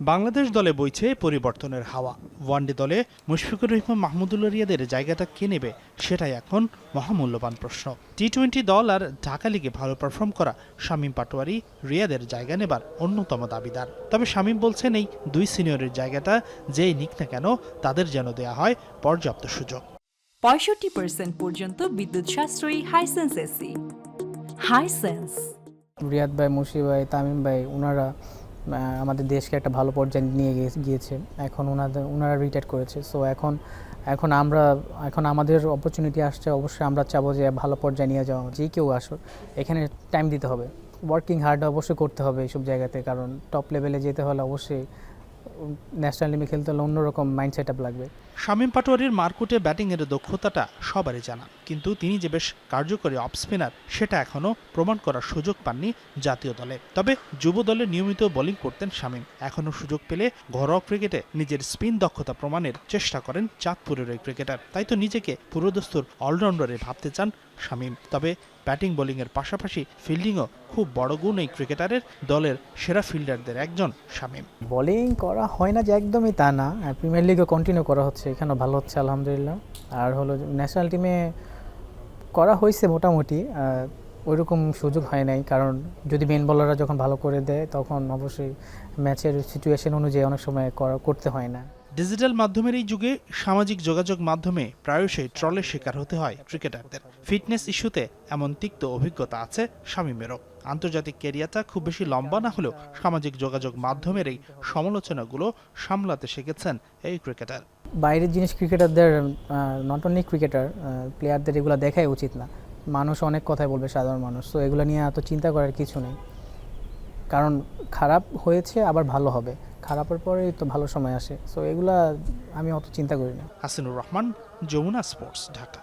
বাংলাদেশ দলে বইছে পরিবর্তনের হাওয়া। ওয়ানডে দলে মুশফিকুর রহমান মাহমুদুল্লাহ রিয়াদের জায়গাটা কে নেবে সেটাই এখন মহামূল্যবান প্রশ্ন। টি টোয়েন্টি দল আর ঢাকা লিগে ভালো পারফর্ম করা শামীম পাটোয়ারি রিয়াদের জায়গা নেবার অন্যতম দাবিদার। তবে শামীম বলছেন এই দুই সিনিয়রের জায়গাটা যেই নিক না কেন তাদের যেন দেয়া হয় পর্যাপ্ত সুযোগ। পঁয়ষট্টি পার্সেন্ট পর্যন্ত বিদ্যুৎ সাশ্রয়ী হাইসেন্স এসি হাইসেন্স রিয়াদ ভাই মুশি ভাই তামিম ভাই ওনারা আমাদের দেশকে একটা ভালো পর্যায়ে নিয়ে গিয়ে- গিয়েছে। এখন ওনাদের ওনারা রিটায়ার করেছে। সো এখন এখন আমরা, এখন আমাদের অপরচুনিটি আসছে, অবশ্যই আমরা চাবো যে ভালো পর্যায়ে নিয়ে যাওয়া যে কেউ আসুক, এখানে টাইম দিতে হবে। ওয়ার্কিং হার্ড অবশ্যই করতে হবে এইসব জায়গাতে, কারণ টপ লেভেলে যেতে হলে অবশ্যই ন্যাশনাল টিমে খেলতে হলে অন্যরকম মাইন্ড সেট আপ লাগবে। শামীম পাটোয়ারির মারকুটে ব্যাটিংয়ের দক্ষতাটা সবারই জানা। কিন্তু তিনি যে বেশ কার্যকরী অফ স্পিনার, সেটা এখনও প্রমাণ করার সুযোগ পাননি জাতীয় দলে। তবে যুব দলে নিয়মিত বোলিং করতেন শামীম। এখনও সুযোগ পেলে ঘরোয়া ক্রিকেটে নিজের স্পিন দক্ষতা প্রমাণের চেষ্টা করেন চাঁদপুরের ওই ক্রিকেটার। তাই তো নিজেকে পুরোদস্তুর অলরাউন্ডারে ভাবতে চান শামীম। তবে ব্যাটিং বোলিংয়ের পাশাপাশি ফিল্ডিংও খুব বড় গুণ এই ক্রিকেটারের দলের সেরা ফিল্ডারদের একজন শামীম। বোলিং করা হয় না যে একদমই তা না। প্রিমিয়ার লিগও কন্টিনিউ করা হচ্ছে। এখানেও ভালো হচ্ছে, আলহামদুলিল্লাহ। আর হলো ন্যাশনাল টিমে করা হয়েছে মোটামুটি ওইরকম সুযোগ হয় নাই। কারণ যদি মেন বলাররা যখন ভালো করে দেয়, তখন অবশ্যই ম্যাচের সিচুয়েশন অনুযায়ী অনেক সময় করা, করতে হয় না। ডিজিটাল মাধ্যমের এই যুগে সামাজিক যোগাযোগ মাধ্যমে প্রায়শই ট্রলের শিকার হতে হয় ক্রিকেটারদের। ফিটনেস ইস্যুতে এমন তিক্ত অভিজ্ঞতা আছে শামীমেরও। আন্তর্জাতিক ক্যারিয়ারটা খুব বেশি লম্বা না হলেও সামাজিক যোগাযোগ মাধ্যমের এই সমালোচনাগুলো সামলাতে শিখেছেন এই ক্রিকেটার। বাইরের জিনিস ক্রিকেটারদের নট অনলি ক্রিকেটার প্লেয়ারদের এগুলো দেখাই উচিত না। মানুষ অনেক কথাই বলবে সাধারণ মানুষ। তো এগুলো নিয়ে এত চিন্তা করার কিছু নেই। কারণ খারাপ হয়েছে আবার ভালো হবে। খারাপের পরেই তো ভালো সময় আসে। সো এগুলা আমি অত চিন্তা করি না। হাসিনুর রহমান যমুনা স্পোর্টস ঢাকা।